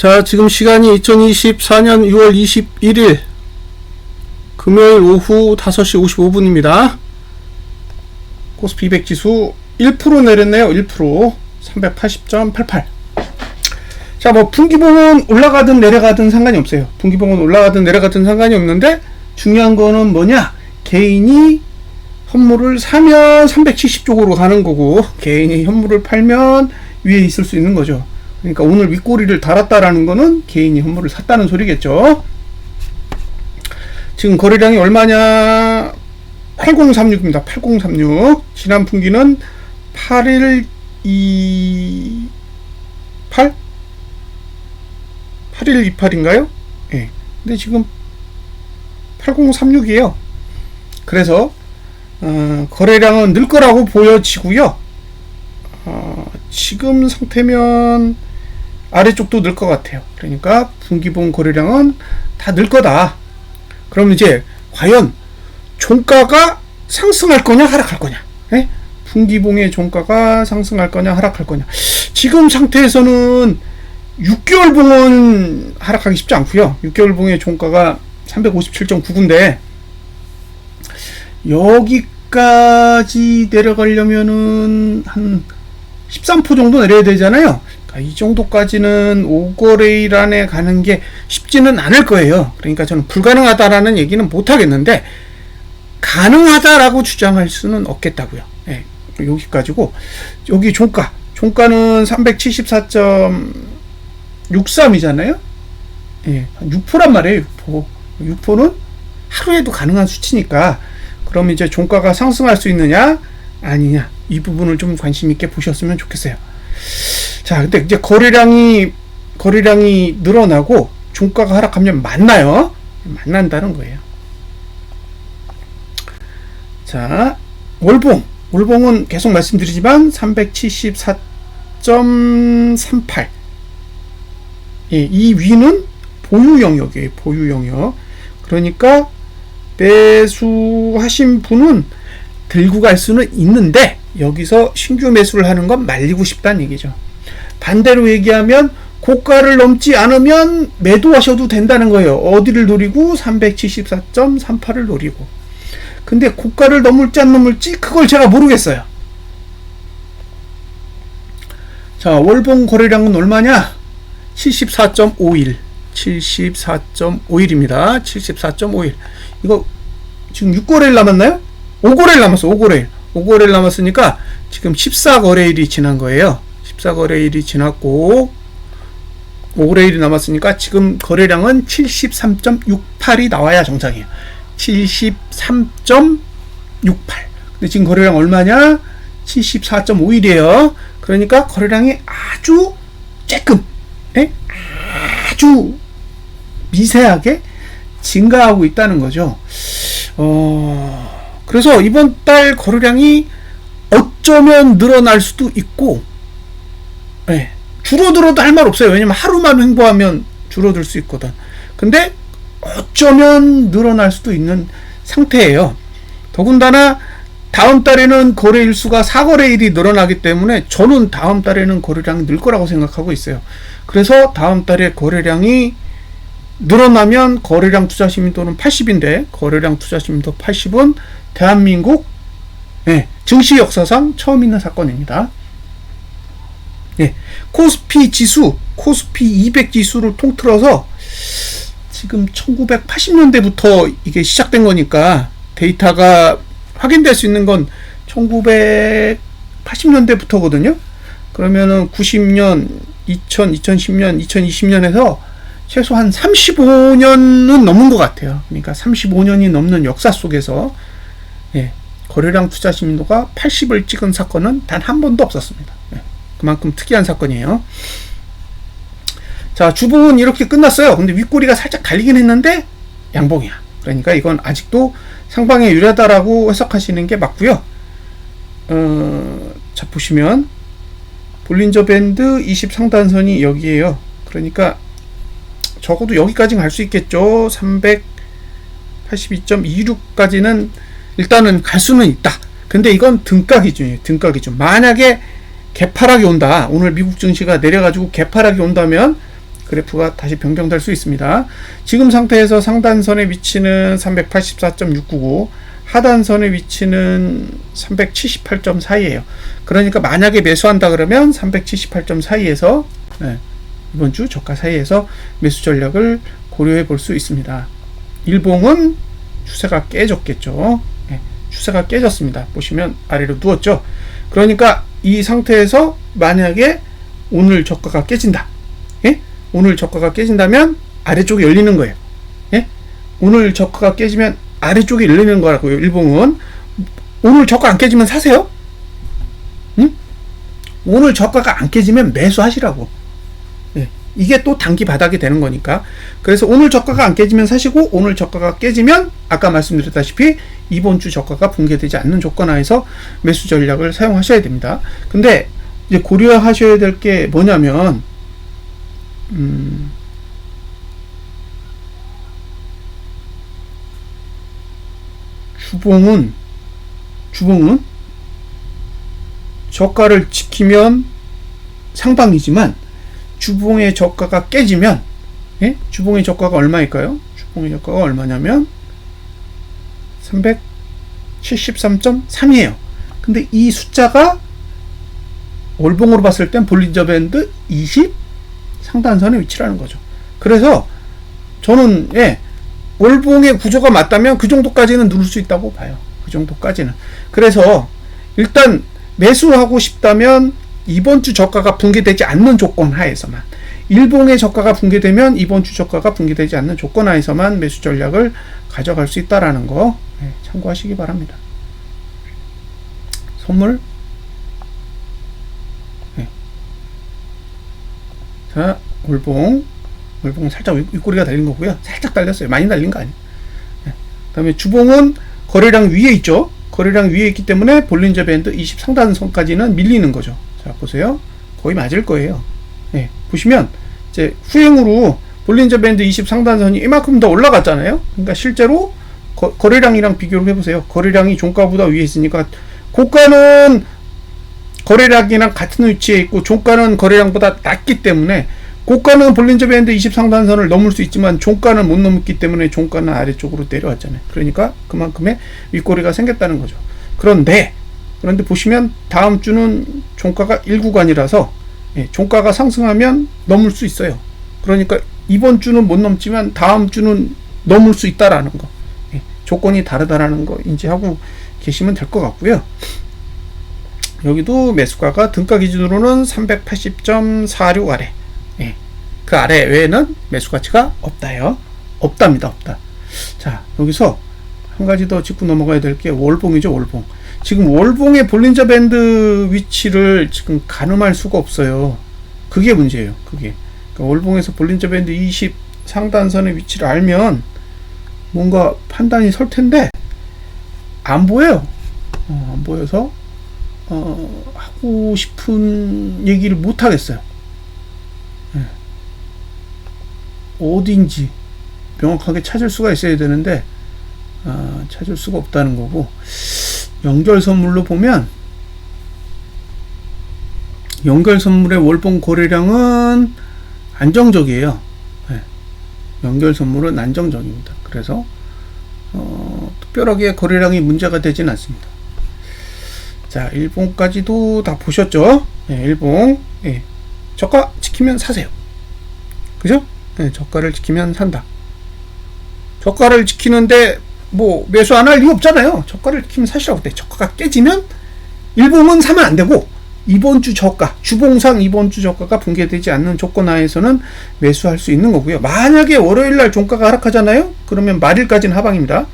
자, 지금 시간이 2024년 6월 21일 금요일 오후 5시 55분입니다. 코스피 200 지수 1% 내렸네요. 1% 380.88. 자, 뭐 분기봉은 올라가든 내려가든 상관이 없어요. 분기봉은 올라가든 내려가든 상관이 없는데 중요한 거는 뭐냐? 개인이 현물을 사면 370 쪽으로 가는 거고 개인이 현물을 팔면 위에 있을 수 있는 거죠. 그러니까 오늘 윗꼬리를 달았다라는 거는 개인이 현물을 샀다는 소리겠죠. 지금 거래량이 얼마냐? 8036입니다. 8036. 지난 분기는 8일 2 8 8일 28인가요? 예. 근데 지금 8036이에요. 그래서 어, 거래량은 늘 거라고 보여지고요. 어, 지금 상태면 아래쪽도 늘 것 같아요. 그러니까 분기봉 거래량은 다 늘 거다. 그럼 이제 과연 종가가 상승할 거냐 하락할 거냐? 예? 분기봉의 종가가 상승할 거냐 하락할 거냐? 지금 상태에서는 6개월 봉은 하락하기 쉽지 않고요. 6개월 봉의 종가가 357.99인데 여기까지 내려가려면은 한 13% 정도 내려야 되잖아요. 그러니까 이 정도까지는 오거레일 안에 가는 게 쉽지는 않을 거예요. 그러니까 저는 불가능하다라는 얘기는 못 하겠는데 가능하다라고 주장할 수는 없겠다고요. 예, 여기까지고 여기 종가 종가는 374.63이잖아요. 예, 6%란 말이에요. 6%. 6%는 하루에도 가능한 수치니까 그럼 이제 종가가 상승할 수 있느냐 아니냐 이 부분을 좀 관심 있게 보셨으면 좋겠어요. 자, 근데 이제 거래량이 거래량이 늘어나고 종가가 하락하면 만나요. 만난다는 거예요. 자, 월봉. 월봉은 계속 말씀드리지만 374.38. 예, 이 위는 보유 영역이에요. 보유 영역. 그러니까 매수하신 분은 들고 갈 수는 있는데 여기서 신규 매수를 하는 건 말리고 싶다는 얘기죠. 반대로 얘기하면 고가를 넘지 않으면 매도하셔도 된다는 거예요. 어디를 노리고 374.38을 노리고. 근데 고가를 넘을지 안 넘을지 그걸 제가 모르겠어요. 자, 월봉 거래량은 얼마냐? 74.51. 74.51입니다. 74.51. 이거 지금 6거래일 남았나요? 5거래일 남았어. 5거래일. 5거래일 남았으니까 지금 14거래일이 지난 거예요. 14거래일이 지났고 5거래일이 남았으니까 지금 거래량은 73.68이 나와야 정상이에요. 73.68. 근데 지금 거래량 얼마냐? 74.51이에요. 그러니까 거래량이 아주 쬐끔, 예? 아주 미세하게 증가하고 있다는 거죠. 어, 그래서 이번 달 거래량이 어쩌면 늘어날 수도 있고, 예, 줄어들어도 할 말 없어요. 왜냐면 하루만 횡보하면 줄어들 수 있거든. 근데 어쩌면 늘어날 수도 있는 상태예요. 더군다나 다음 달에는 거래일 수가 4거래일이 늘어나기 때문에 저는 다음 달에는 거래량이 늘 거라고 생각하고 있어요. 그래서 다음 달에 거래량이 늘어나면 거래량 투자 시민도는 80인데 거래량 투자 시민도 80은 대한민국 예, 증시 역사상 처음 있는 사건입니다. 예, 코스피 지수, 코스피 200 지수를 통틀어서 지금 1980년대부터 이게 시작된 거니까 데이터가 확인될 수 있는 건 1980년대부터거든요. 그러면은 90년, 2000, 2010년, 2020년에서 최소 한 35년은 넘은 것 같아요. 그러니까 35년이 넘는 역사 속에서 예, 거래량 투자 심도가 80을 찍은 사건은 단 한 번도 없었습니다. 예, 그만큼 특이한 사건이에요. 자, 주봉은 이렇게 끝났어요. 근데 윗꼬리가 살짝 갈리긴 했는데 양봉이야. 그러니까 이건 아직도 상방에 유리하다라고 해석하시는 게 맞고요. 어, 자 보시면 볼린저 밴드 20 상단선이 여기에요. 그러니까 적어도 여기까지는 갈수 있겠죠. 382.26까지는 일단은 갈 수는 있다. 근데 이건 등가 기준이에요. 등가 기준. 만약에 개파락이 온다. 오늘 미국 증시가 내려가지고 개파락이 온다면 그래프가 다시 변경될 수 있습니다. 지금 상태에서 상단선의 위치는 384.699, 하단선의 위치는 378.4이에요. 그러니까 만약에 매수한다 그러면 378점 사이에서 네, 이번 주 저가 사이에서 매수 전략을 고려해 볼 수 있습니다. 일봉은 추세가 깨졌겠죠. 네, 추세가 깨졌습니다. 보시면 아래로 누웠죠. 그러니까 이 상태에서 만약에 오늘 저가가 깨진다. 예? 오늘 저가가 깨진다면 아래쪽이 열리는 거예요. 예? 오늘 저가가 깨지면 아래쪽이 열리는 거라고요. 일봉은 오늘 저가 안 깨지면 사세요. 응? 오늘 저가가 안 깨지면 매수하시라고. 예. 이게 또 단기 바닥이 되는 거니까. 그래서 오늘 저가가 안 깨지면 사시고 오늘 저가가 깨지면 아까 말씀드렸다시피 이번 주 저가가 붕괴되지 않는 조건 하에서 매수 전략을 사용하셔야 됩니다. 근데 이제 고려하셔야 될 게 뭐냐면 음, 주봉은 주봉은 저가를 지키면 상방이지만 주봉의 저가가 깨지면 예? 주봉의 저가가 얼마일까요? 주봉의 저가가 얼마냐면 373.3이에요. 근데 이 숫자가 월봉으로 봤을 땐 볼린저 밴드 20 상단선의 위치라는 거죠. 그래서 저는 예, 월봉의 구조가 맞다면 그 정도까지는 누를 수 있다고 봐요. 그 정도까지는. 그래서 일단 매수하고 싶다면 이번 주 저가가 붕괴되지 않는 조건 하에서만 일봉의 저가가 붕괴되면 이번 주 저가가 붕괴되지 않는 조건 하에서만 매수 전략을 가져갈 수 있다라는 거 네, 참고하시기 바랍니다. 선물 네. 자 월봉 월봉은 살짝 윗- 윗꼬리가 달린 거고요. 살짝 달렸어요. 많이 달린 거 아니에요. 네. 그 다음에 주봉은 거래량 위에 있죠. 거래량 위에 있기 때문에 볼린저 밴드 20 상단선까지는 밀리는 거죠. 자 보세요. 거의 맞을 거예요. 네. 보시면 이제 후행으로 볼린저 밴드 20 상단선이 이만큼 더 올라갔잖아요. 그러니까 실제로 거, 거래량이랑 비교를 해보세요. 거래량이 종가보다 위에 있으니까 고가는 거래량이랑 같은 위치에 있고 종가는 거래량보다 낮기 때문에 고가는 볼린저 밴드 20 상단선을 넘을 수 있지만 종가는 못 넘기 때문에 종가는 아래쪽으로 내려왔잖아요. 그러니까 그만큼의 윗꼬리가 생겼다는 거죠. 그런데 그런데 보시면 다음 주는 종가가 1구간이라서 예, 종가가 상승하면 넘을 수 있어요. 그러니까 이번 주는 못 넘지만 다음 주는 넘을 수 있다라는 거. 예, 조건이 다르다라는 거 인지하고 계시면 될 것 같고요. 여기도 매수가가 등가 기준으로는 380.46 아래. 예, 그 아래 외에는 매수 가치가 없다요. 없답니다. 없다. 자, 여기서 한 가지 더 짚고 넘어가야 될 게 월봉이죠, 월봉. 지금 월봉의 볼린저 밴드 위치를 지금 가늠할 수가 없어요. 그게 문제예요. 그게. 그러니까 월봉에서 볼린저 밴드 20 상단선의 위치를 알면 뭔가 판단이 설 텐데 안 보여요. 어, 안 보여서 어, 하고 싶은 얘기를 못 하겠어요. 예. 어딘지 명확하게 찾을 수가 있어야 되는데 아, 찾을 수가 없다는 거고 연결 선물로 보면 연결 선물의 월봉 거래량은 안정적이에요. 예. 연결 선물은 안정적입니다. 그래서 어, 특별하게 거래량이 문제가 되진 않습니다. 자, 일봉까지도 다 보셨죠? 예, 일봉. 예. 저가 지키면 사세요. 그죠? 예, 저가를 지키면 산다. 저가를 지키는데 뭐 매수 안 할 이유 없잖아요. 저가를 지키면 사시라고 돼. 저가가 깨지면 일봉은 사면 안 되고 이번 주 저가, 주봉상 이번 주 저가가 붕괴되지 않는 조건 하에서는 매수할 수 있는 거고요. 만약에 월요일 날 종가가 하락하잖아요. 그러면 말일까지는 하방입니다.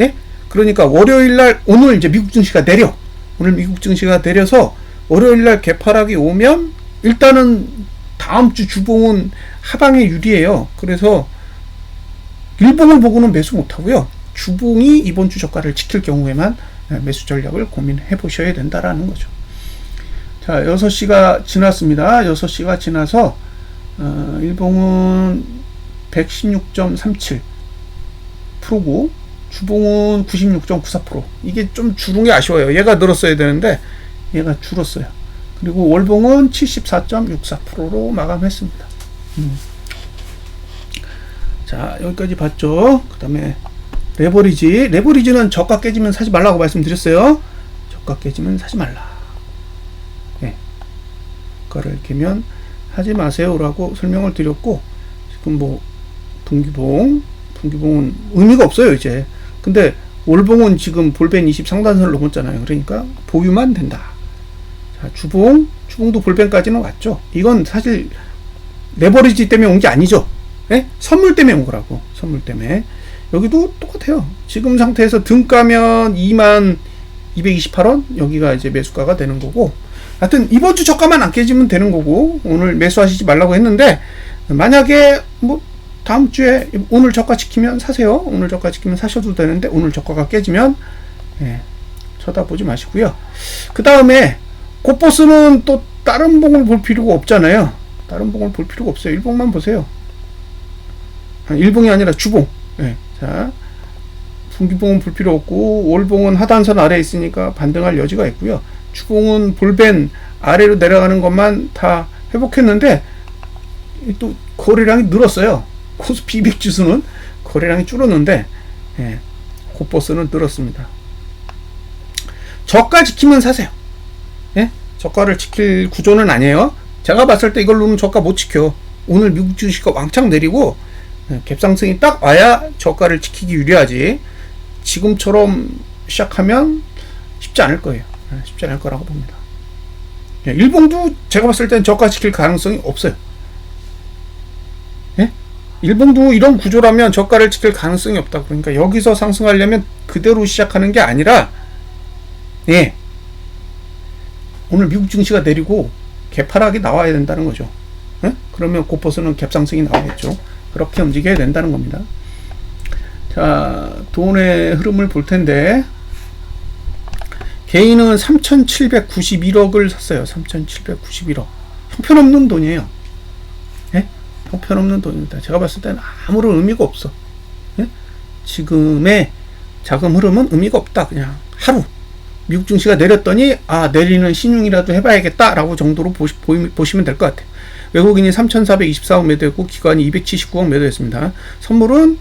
예? 그러니까 월요일 날 오늘 이제 미국 증시가 내려. 오늘 미국 증시가 내려서 월요일 날 개파락이 오면 일단은 다음 주 주봉은 하방에 유리해요. 그래서 일봉을 보고는 매수 못 하고요. 주봉이 이번 주 저가를 지킬 경우에만 매수 전략을 고민해 보셔야 된다라는 거죠. 자, 6시가 지났습니다. 6시가 지나서 어, 일봉은 116.37 프로고 주봉은 96.94% 이게 좀 줄은 게 아쉬워요. 얘가 늘었어야 되는데 얘가 줄었어요. 그리고 월봉은 74.64%로 마감했습니다. 음. 자, 여기까지 봤죠? 그 다음에 레버리지. 레버리지는 저가 깨지면 사지 말라고 말씀드렸어요. 저가 깨지면 사지 말라. 예. 저가를 깨면 하지 마세요라고 설명을 드렸고, 지금 뭐, 분기봉, 분기봉은 의미가 없어요, 이제. 근데 월봉은 지금 볼벤 20 상단선을 넘었잖아요. 그러니까 보유만 된다. 자, 주봉, 주봉도 볼벤까지는 왔죠. 이건 사실 레버리지 때문에 온 게 아니죠. 예? 선물 때문에 온 거라고. 선물 때문에. 여기도 똑같아요. 지금 상태에서 등 까면 2만 228원? 여기가 이제 매수가가 되는 거고. 하여튼 이번 주 저가만 안 깨지면 되는 거고. 오늘 매수하시지 말라고 했는데, 만약에 뭐 다음 주에 오늘 저가 지키면 사세요. 오늘 저가 지키면 사셔도 되는데, 오늘 저가가 깨지면, 예, 쳐다보지 마시고요. 그 다음에, 곧보스는 또 다른 봉을 볼 필요가 없잖아요. 다른 봉을 볼 필요가 없어요. 일봉만 보세요. 아, 일봉이 아니라 주봉. 예. 자, 분기봉은 볼 필요 없고 월봉은 하단선 아래에 있으니까 반등할 여지가 있고요. 주봉은 볼벤 아래로 내려가는 것만 다 회복했는데 이또 거래량이 늘었어요. 코스피 200 지수는 거래량이 줄었는데 예. 곧버스는 늘었습니다. 저가 지키면 사세요. 예? 저가를 지킬 구조는 아니에요. 제가 봤을 때 이걸로는 저가 못 지켜. 오늘 미국 주식가 왕창 내리고 예, 갭상승이 딱 와야 저가를 지키기 유리하지. 지금처럼 시작하면 쉽지 않을 거예요. 예, 쉽지 않을 거라고 봅니다. 예, 일봉도 제가 봤을 땐 저가 지킬 가능성이 없어요. 예? 일봉도 이런 구조라면 저가를 지킬 가능성이 없다. 그러니까 여기서 상승하려면 그대로 시작하는 게 아니라 예. 오늘 미국 증시가 내리고 개파락이 나와야 된다는 거죠. 예? 그러면 곧버스는 갭상승이 나오겠죠. 그렇게 움직여야 된다는 겁니다. 자, 돈의 흐름을 볼 텐데, 개인은 3,791억을 샀어요. 3,791억. 형편없는 돈이에요. 예? 형편없는 돈입니다. 제가 봤을 때는 아무런 의미가 없어. 예? 지금의 자금 흐름은 의미가 없다. 그냥 하루. 미국 증시가 내렸더니, 아, 내리는 신용이라도 해봐야겠다라고 정도로 보시, 보시면 될 것 같아요. 외국인이 3,424억 매도했고 기관이 279억 매도했습니다. 선물은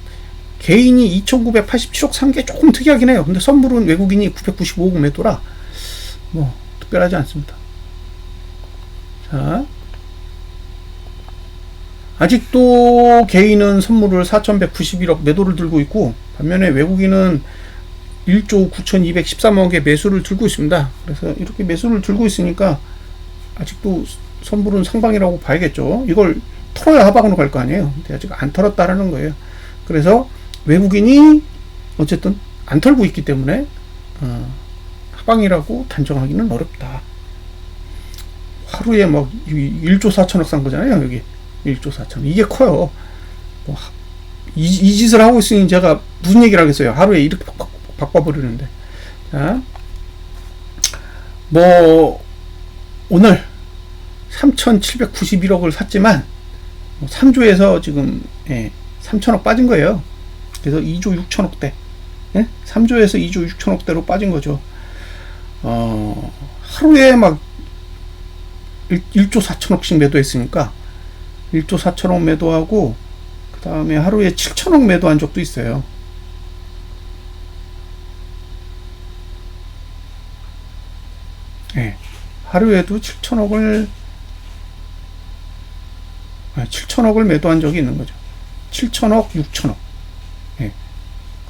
개인이 2,987억 산 게 조금 특이하긴 해요. 근데 선물은 외국인이 995억 매도라 뭐 특별하지 않습니다. 자. 아직도 개인은 선물을 4,191억 매도를 들고 있고 반면에 외국인은 1조 9,213억의 매수를 들고 있습니다. 그래서 이렇게 매수를 들고 있으니까 아직도 선불은 상방이라고 봐야겠죠. 이걸 털어야 하방으로 갈 거 아니에요. 근데 아직 안 털었다라는 거예요. 그래서 외국인이 어쨌든 안 털고 있기 때문에 어, 하방이라고 단정하기는 어렵다. 하루에 막 1조 4천억 산 거잖아요. 여기 1조 4천. 이게 커요. 뭐 하- 이, 이 짓을 하고 있으니 제가 무슨 얘기를 하겠어요. 하루에 이렇게 바, 바, 바꿔버리는데. 자, 뭐 오늘 3,791억을 샀지만 3조에서 지금 예, 3천억 빠진 거예요. 그래서 2조 6천억대. 예? 3조에서 2조 6천억대로 빠진 거죠. 어, 하루에 막 1, 조 4천억씩 매도했으니까 1조 4천억 매도하고 그 다음에 하루에 7천억 매도한 적도 있어요. 예. 하루에도 7천억을 7천억을 매도한 적이 있는 거죠. 7천억, 6천억. 예.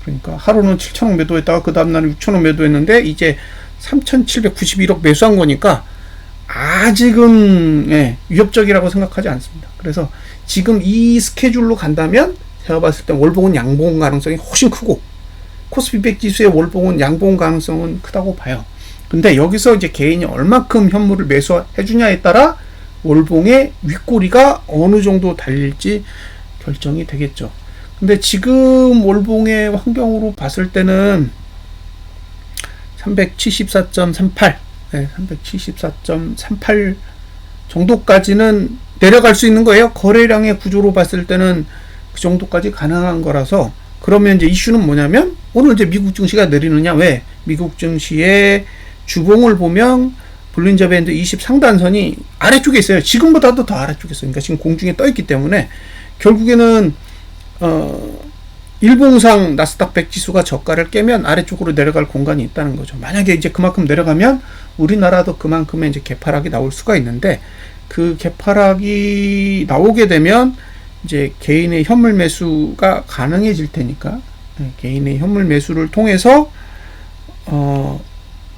그러니까 하루는 7천억 매도했다가 그 다음날은 6천억 매도했는데 이제 3,791억 매수한 거니까 아직은 예, 위협적이라고 생각하지 않습니다. 그래서 지금 이 스케줄로 간다면 제가 봤을 때 월봉은 양봉 가능성이 훨씬 크고 코스피 100 지수의 월봉은 양봉 가능성은 크다고 봐요. 근데 여기서 이제 개인이 얼마큼 현물을 매수해 주냐에 따라 월봉의 윗꼬리가 어느 정도 달릴지 결정이 되겠죠. 근데 지금 월봉의 환경으로 봤을 때는 374.38, 네, 374.38 정도까지는 내려갈 수 있는 거예요. 거래량의 구조로 봤을 때는 그 정도까지 가능한 거라서 그러면 이제 이슈는 뭐냐면 오늘 이제 미국 증시가 내리느냐 왜 미국 증시의 주봉을 보면 볼린저 밴드 20 상단선이 아래쪽에 있어요. 지금보다도 더 아래쪽에 있어요. 그러니까 지금 공중에 떠 있기 때문에 결국에는 어, 일봉상 나스닥 100 지수가 저가를 깨면 아래쪽으로 내려갈 공간이 있다는 거죠. 만약에 이제 그만큼 내려가면 우리나라도 그만큼의 이제 개파락이 나올 수가 있는데 그 개파락이 나오게 되면 이제 개인의 현물 매수가 가능해질 테니까 네, 개인의 현물 매수를 통해서 어,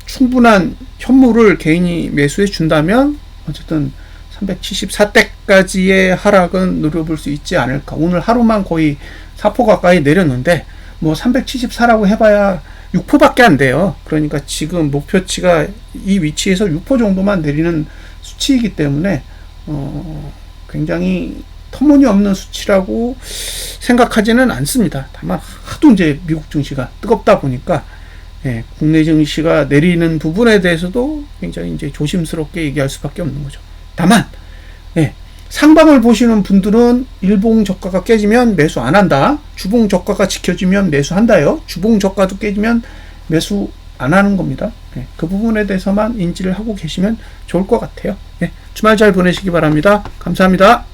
충분한 현물을 개인이 매수해 준다면 어쨌든 374대까지의 하락은 노려볼 수 있지 않을까. 오늘 하루만 거의 4포 가까이 내렸는데 뭐 374라고 해봐야 6포밖에 안 돼요. 그러니까 지금 목표치가 이 위치에서 6포 정도만 내리는 수치이기 때문에 어, 굉장히 터무니없는 수치라고 생각하지는 않습니다. 다만 하도 이제 미국 증시가 뜨겁다 보니까 예, 국내 증시가 내리는 부분에 대해서도 굉장히 이제 조심스럽게 얘기할 수밖에 없는 거죠. 다만 예, 상방을 보시는 분들은 일봉 저가가 깨지면 매수 안 한다. 주봉 저가가 지켜지면 매수한다요. 주봉 저가도 깨지면 매수 안 하는 겁니다. 예, 그 부분에 대해서만 인지를 하고 계시면 좋을 것 같아요. 예, 주말 잘 보내시기 바랍니다. 감사합니다.